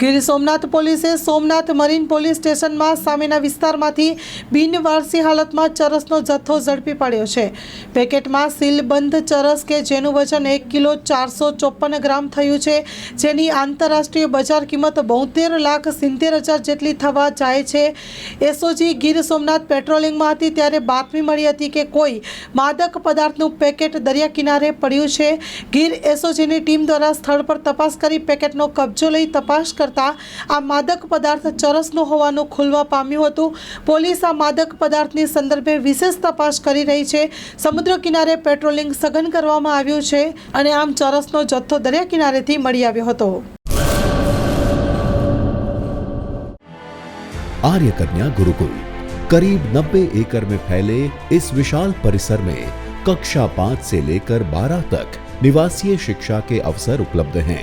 ગીર સોમનાથ પોલીસે Somnath marine police સ્ટેશનમાં સામેના વિસ્તારમાંથી બિનવારસી હાલતમાં ચરસનો જથ્થો ઝડપી પાડ્યો છે પેકેટમાં સીલબંધ ચરસ કે જેનું વજન એક કિલો ચારસો ચોપન ગ્રામ થયું છે જેની આંતરરાષ્ટ્રીય બજાર કિંમત બોતેર લાખ સિત્તેર હજાર જેટલી થવા જાય છે એસઓજી ગીર સોમનાથ પેટ્રોલિંગમાં હતી ત્યારે બાતમી મળી હતી કે કોઈ માદક પદાર્થનું પેકેટ દરિયા કિનારે પડ્યું છે ગીર એસઓજીની ટીમ દ્વારા સ્થળ પર તપાસ કરી પેકેટનો કબજો લઈ તપાસ કરી તા આ માદક પદાર્થ ચરસનો હોવાનો ખુલ્વા પામ્યો હતો પોલીસ આ માદક પદાર્થને સંદર્ભે વિશેષ તપાસ કરી રહી છે સમુદ્ર કિનારે પેટ્રોલિંગ સઘન કરવામાં આવ્યું છે અને આમ ચરસનો જથ્થો દરિયા કિનારેથી મળી આવ્યો હતો આર્યકન્યા ગુરુકુળ करीब 90 એકર મે ફૈલે ਇਸ વિશાલ પરિસર મે કક્ષા 5 સે લેકર 12 તક નિવાસીય શિક્ષા કે અવસર ઉપલબ્ધ હૈ